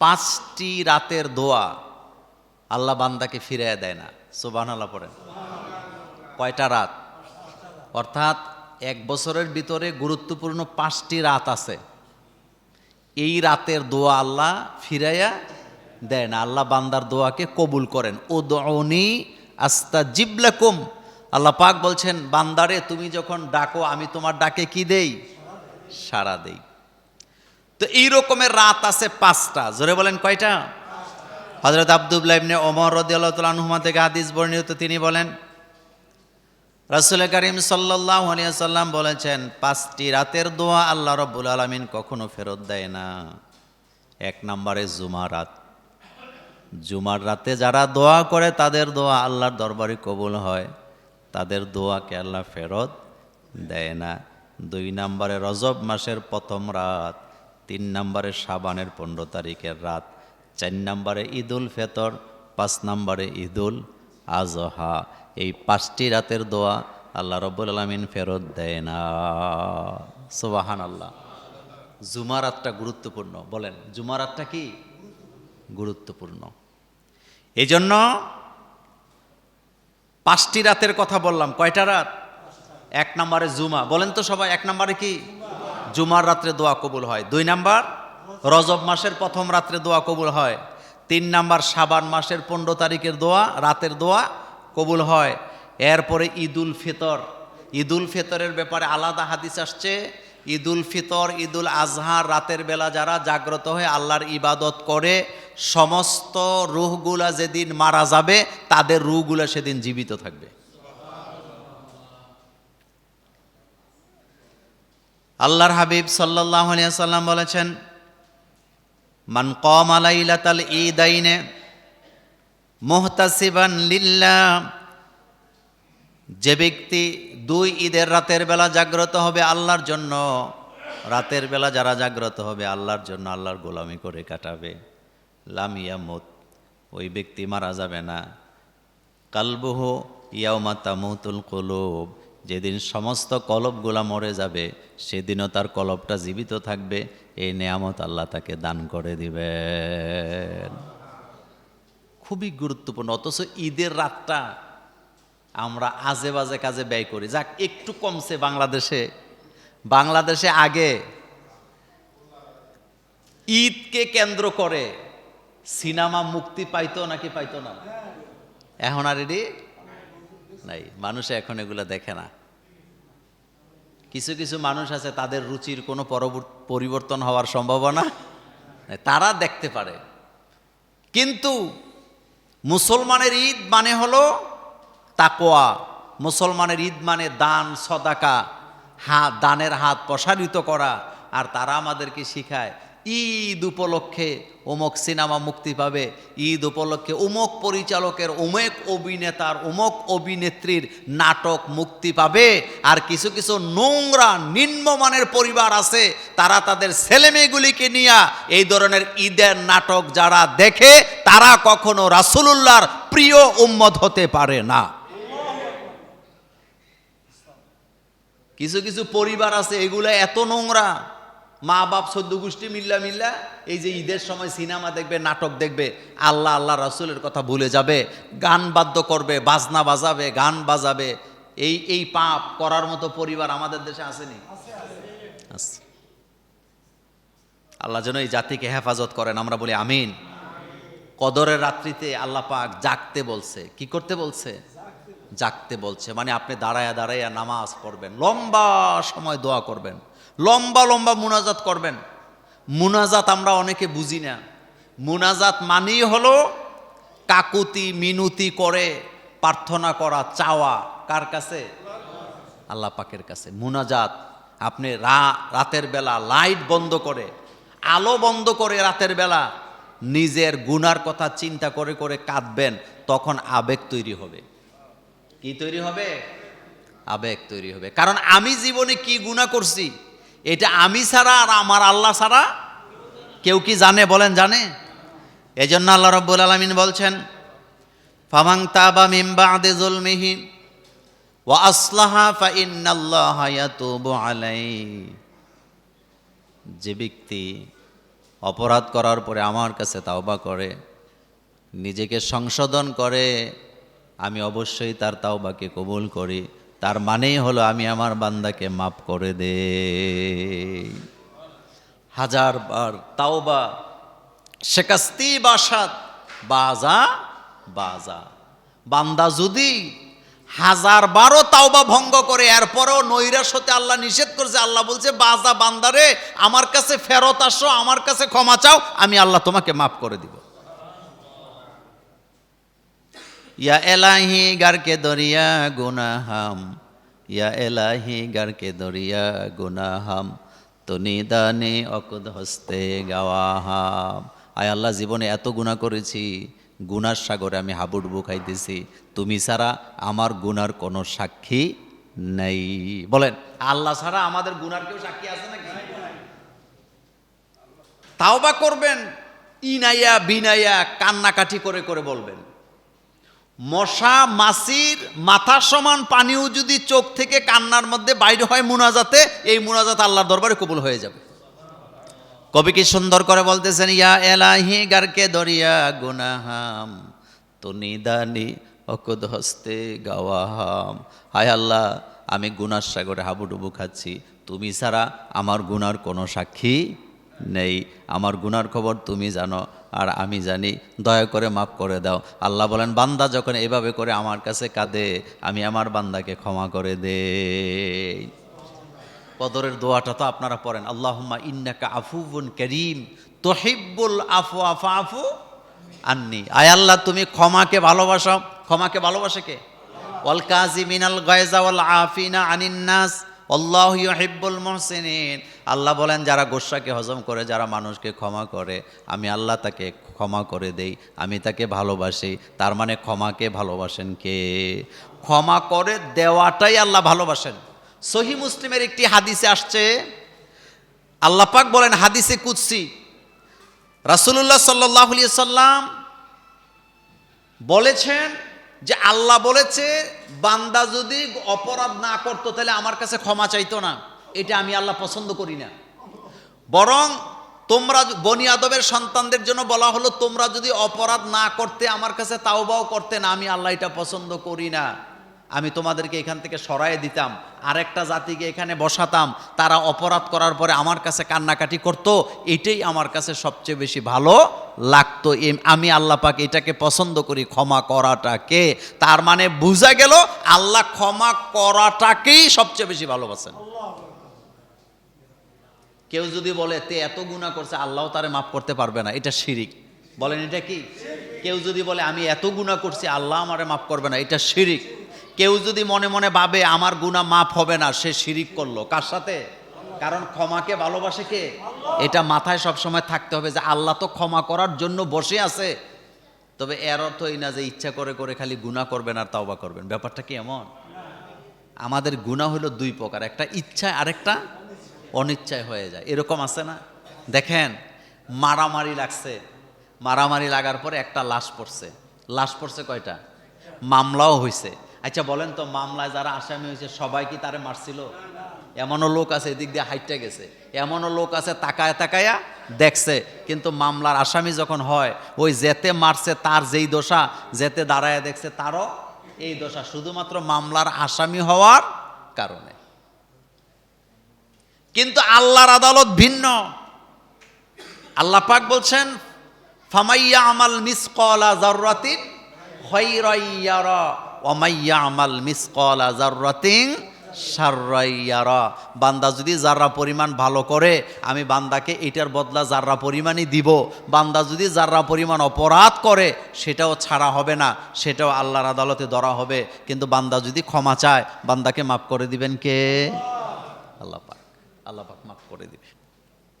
পাঁচটি রাতের দোয়া আল্লাহ বান্দাকে ফিরিয়ে দেয় না। সোবান আল্লাহ পড়েন। কয়টা রাত? অর্থাৎ এক বছরের ভিতরে গুরুত্বপূর্ণ পাঁচটি রাত আছে। এই রাতের দোয়া আল্লাহ ফিরাইয়া দেয় না। আল্লাহ বান্দার দোয়াকে কবুল করেন। ও দনি আস্তা জিবলাকুম আল্লাহ পাক বলছেন, বান্দারে, তুমি যখন ডাকো, আমি তোমার ডাকে কি দেই? সাড়া দেই। তো এই রকমের রাত আছে পাঁচটা। জোরে বলেন কয়টা? হজরত আব্দুল্লাহ ইবনে ওমর রদিয়াল্লাহ তালুমা থেকে হাদিস বর্ণিত, তিনি বলেন, রাসুল করিম সাল্লাহ সাল্লাম বলেছেন, পাঁচটি রাতের দোয়া আল্লাহ রব্বুল আলমিন কখনো ফেরত দেয় না। এক নম্বরে জুমা রাত। জুমার রাতে যারা দোয়া করে, তাদের দোয়া আল্লাহর দরবারে কবুল হয়। তাদের দোয়াকে আল্লাহ ফেরত দেয় না। দুই নম্বরে রজব মাসের প্রথম রাত। তিন নম্বরে সাবানের পনেরো তারিখের রাত, চার নম্বরে ঈদুল ফেতর, পাঁচ নম্বরে ঈদুল আজহা। এই পাঁচটি রাতের দোয়া আল্লাহ রব্বুল আলমিন ফেরত দেয় না। সোবাহান আল্লাহ জুমারাতটা গুরুত্বপূর্ণ। বলেন জুমারাতটা কি? গুরুত্বপূর্ণ। এই জন্য পাঁচটি রাতের কথা বললাম। কয়টা রাত? এক নম্বরে জুমা। বলেন তো সবাই, এক নম্বরে কি? জুমার রাত্রে দোয়া কবুল হয়। দুই নাম্বার, রজব মাসের প্রথম রাত্রে দোয়া কবুল হয়। তিন নাম্বার সাবান মাসের পনেরো তারিখের দোয়া, রাতের দোয়া কবুল হয়। এরপরে ঈদুল ফিতর। ঈদুল ফিতরের ব্যাপারে আলাদা হাদিস আসছে। ঈদুল ফিতর, ঈদুল আজহার রাতের বেলা যারা জাগ্রত হয়ে আল্লাহর ইবাদত করে, সমস্ত রুহগুলা যেদিন মারা যাবে, তাদের রুহগুলা সেদিন জীবিত থাকবে। আল্লাহর হাবিব সাল্লাহ সাল্লাম বলেছেন, মান কম আলাইলাতাল ঈদাইনে মোহতাসিবান লিল্লাহ যে ব্যক্তি দুই ঈদের রাতের বেলা জাগ্রত হবে আল্লাহর জন্য, রাতের বেলা যারা জাগ্রত হবে আল্লাহর জন্য আল্লাহর গোলামি করে কাটাবে। লামিয়ামত ওই ব্যক্তি মারা যাবে না। কালবুহ ইয়াউমা তামুতুল কলব যেদিন সমস্ত কলবগুলা মরে যাবে, সেদিনও তার কলবটা জীবিত থাকবে। এই নেয়ামত আল্লাহ তাকে দান করে দিবেন। খুবই গুরুত্বপূর্ণ, অথচ ঈদের রাতটা আমরা আজে বাজে কাজে ব্যয় করি। যাক, একটু কমছে বাংলাদেশে। বাংলাদেশে আগে ঈদকে কেন্দ্র করে সিনেমা মুক্তি পাইতো নাকি পাইতো না? এখন আর এটি নাই। মানুষ এখন এগুলো দেখে না। কিছু কিছু মানুষ আছে, তাদের রুচির কোনো পরিবর্তন হওয়ার সম্ভাবনা তারা দেখতে পারে। কিন্তু মুসলমানের ঈদ মানে হলো তাকোয়া মুসলমানের ঈদ মানে দান, সদাকা। হাত দানের হাত প্রসারিত করা। আর তারা আমাদেরকে শিখায় ঈদ উপলক্ষে অমুক সিনেমা মুক্তি পাবে। ঈদ উপলক্ষে অমুক পরিচালকের অমুক অভিনেতার অমুক অভিনেত্রীর নাটক মুক্তি পাবে। আর কিছু কিছু নোংরা, নিম্নমানের পরিবার আছে, তারা তাদের ছেলেমেয়েগুলিকে নিয়ে এই ধরনের ঈদের নাটক যারা দেখে, তারা কখনো রাসুলুল্লাহর প্রিয় উম্মত হতে পারে না। কিছু কিছু পরিবার আছে, এগুলো এত নোংরা। মা বাপ সদ্য গোষ্ঠী মিল্লা মিল্লা, এই যে ঈদের সময় সিনেমা দেখবে, নাটক দেখবে, আল্লাহ আল্লাহ রাসুলের কথা ভুলে যাবে, গান বাদ্য করবে, বাজনা বাজাবে, গান বাজাবে, এই এই পাপ করার মতো পরিবার আমাদের দেশে আসেনি? আল্লাহ যেন এই জাতিকে হেফাজত করেন, আমরা বলি আমিন। কদরের রাত্রিতে আল্লাহ পাক জাগতে বলছে, কি করতে বলছে? জাগতে বলছে মানে আপনি দাঁড়ায়া দাঁড়াইয়া নামাজ পড়বেন, লম্বা সময় দোয়া করবেন, লম্বা লম্বা মুনাজাত করবেন। মুনাজাত আমরা অনেকে বুঝি না। মুনাজাত মানেই হলো কাকুতি, মিনুতি করে, প্রার্থনা করা, চাওয়া। কার কাছে? আল্লাহ পাকের কাছে। মুনাজাত, আপনি রা, রাতের বেলা লাইট বন্ধ করে, আলো বন্ধ করে রাতের বেলা নিজের গুনার কথা চিন্তা করে করে কাঁদবেন, তখন আবেগ তৈরি হবে। কি তৈরি হবে? আবেগ তৈরি হবে। কারণ আমি জীবনে কি গুণা করছি, এটা আমি ছাড়া আর আমার আল্লাহ ছাড়া কেউ কি জানে বলেন, জানে? এজন্য আল্লাহ রব্বুল আলমিন বলছেন ফামাং তাবা মিম্বা আদে জুলমিহি আসলাহা ফা ইন্নাল্লাহা আলাই যে ব্যক্তি অপরাধ করার পরে আমার কাছে তাওবা করে, নিজেকে সংশোধন করে আমি অবশ্যই তার তাওবাকে কবুল করি। তার মানেই হলো আমি আমার বান্দাকে মাফ করে দে হাজার বার তাওবা, শেকাস্তি বাসাত বাজা বাজা। বান্দা যদি হাজার বারো তাওবা ভঙ্গ করে, এরপরেও নৈরাশ হতে আল্লাহ নিষেধ করছে, আল্লাহ বলছে, বাজা বান্দারে আমার কাছে ফেরত আসো, আমার কাছে ক্ষমা চাও, আমি আল্লাহ তোমাকে মাফ করে দিব। ইয়া এলাহি গারকে দরিয়া গুনাহাম, ইয়া এলাহি গারকে দরিয়া গুনাহাম তো নিদানে অকুদ হস্তে গাওয়াহাম। আয় আল্লাহ, জীবনে এত গুণা করেছি, গুনার সাগরে আমি হাবুডুবু খাইতেছি। তুমি ছাড়া আমার গুনার কোনো সাক্ষী নেই। বলেন, আল্লাহ ছাড়া আমাদের গুনার কেউ সাক্ষী আছে নাকি? তাও বা করবেন ইনাইয়া বিনাইয়া কান্নাকাটি করে করে বলবেন। মশা, মাছির মাথা সমান পানিও যদি চোখ থেকে কান্নার মধ্যে বাইরে হয় মুনাজাতে, এই মুনাজাত আল্লাহর দরবারে কবুল হয়ে যাবে। কবি কি সুন্দর করে বলতেছেন, ইয়া এলাহি গারকে দরিয়া গুনাহাম তো নিদানি অকুদ হস্তে গাওয়াহাম। হায় আল্লাহ, আমি গুনার সাগরে হাবুডুবু খাচ্ছি। তুমি ছাড়া আমার গুনার কোনো সাক্ষী নেই। আমার গুনার খবর তুমি জানো। আর আমি জানি, দয়া করে মাফ করে দাও। আল্লাহ বলেন, বান্দা যখন এভাবে করে আমার কাছে কাঁদে, আমি আমার বান্দাকে ক্ষমা করে দে কদরের দোয়াটা তো আপনারা পড়েন, আল্লাহুম্মা ইন্নাকা আফুবুন করিম, তোহিব্বুল আফু আফা আফু আন্নি। আয় আল্লাহ, তুমি ক্ষমাকে ভালোবাসো। ক্ষমাকে ভালোবাসে কে? ওয়াল কাজি মিনাল গয়জা ওয়াল আফিনা আনিন নাস। আল্লাহ ইউহিব্বুল মুহসিনিন। আল্লাহ বলেন, যারা গোস্বাকে হজম করে, যারা মানুষকে ক্ষমা করে, আমি আল্লাহ তাকে ক্ষমা করে দেই, আমি তাকে ভালোবাসি। তার মানে ক্ষমাকে ভালোবাসেন কে? ক্ষমা করে দেওয়াটাই আল্লাহ ভালোবাসেন। সহি মুসলিমের একটি হাদিসে আসছে, আল্লাহ পাক বলেন, হাদিসে কুৎসি রাসূলুল্লাহ সাল্লাল্লাহু আলাইহি সাল্লাম বলেছেন যে আল্লাহ বলেছে, বান্দা যদি অপরাধ না করতো, তাহলে আমার কাছে ক্ষমা চাইতো না। এটা আমি আল্লাহ পছন্দ করি না। বরং তোমরা বনি আদবের সন্তানদের জন্য বলা হলো, তোমরা যদি অপরাধ না করতে, আমার কাছে তাওবাও করতে না, আমি আল্লাহ এটা পছন্দ করি না। আমি তোমাদেরকে এখান থেকে সরাই দিতাম। আরেকটা জাতিকে এখানে বসাতাম। তারা অপরাধ করার পরে আমার কাছে কান্নাকাটি করত। এটাই আমার কাছে সবচেয়ে বেশি ভালো লাগতো। আমি আল্লাহ পাক এটাকে পছন্দ করি ক্ষমা করাটাকে। তার মানে বোঝা গেল আল্লাহ ক্ষমা করাটাকেই সবচেয়ে বেশি ভালোবাসেন। কেউ যদি বলে তে এত গুণা করছে আল্লাহ তারে মাফ করতে পারবে না। এটা শিরিক। বলেন এটা কি? কেউ যদি বলে আমি এত গুণা করছি আল্লাহ আমারে মাফ করবে না। এটা শিরিক। কেউ যদি মনে মনে ভাবে, আমার গুণা মাফ হবে না, সে শিরিক করল। কার সাথে? কারণ ক্ষমাকে ভালোবাসে কে? এটা মাথায় সবসময় থাকতে হবে যে আল্লাহ তো ক্ষমা করার জন্য বসে আছে। তবে এর অর্থ এই না যে ইচ্ছা করে করে খালি গুণা করবেন আর তাওবা করবেন। ব্যাপারটা কি এমন? আমাদের গুণা হলো দুই প্রকার, একটা ইচ্ছায় আরেকটা অনিচ্ছায় হয়ে যায়। এরকম আছে না? দেখেন, মারামারি লাগছে। মারামারি লাগার পরে একটা লাশ পড়ছে। লাশ পড়ছে কয়টা? মামলাও হয়েছে আচ্ছা বলেন তো, মামলায় যারা আসামি হয়েছে, সবাই কি তারে মারছিল? এমনও লোক আছে, এদিক দিয়ে হাইটটা গেছে। এমনও লোক আছে, তাকায় তাকায়া দেখছে। কিন্তু মামলার আসামি যখন হয়, ওই যেতে মারছে তার যেই দোষা, যেতে দাঁড়ায় দেখছে তারও এই দোষা। শুধুমাত্র মামলার আসামি হওয়ার কারণে। কিন্তু আল্লাহর আদালত ভিন্ন। আল্লাহ পাক বলছেন, ফামাইয়া আমাল মিসকলা জাররাতিন খৈরাইয়ারা ওমাইয়া আমাল জাররাতিন সাররাইয়ারা বান্দা যদি যাররা পরিমাণ ভালো করে, আমি বান্দাকে এটার বদলা যাররা পরিমাণই দিব। বান্দা যদি যাররা পরিমাণ অপরাধ করে, সেটাও ছাড়া হবে না, সেটাও আল্লাহর আদালতে ধরা হবে। কিন্তু বান্দা যদি ক্ষমা চায়, বান্দাকে মাফ করে দিবেন কে?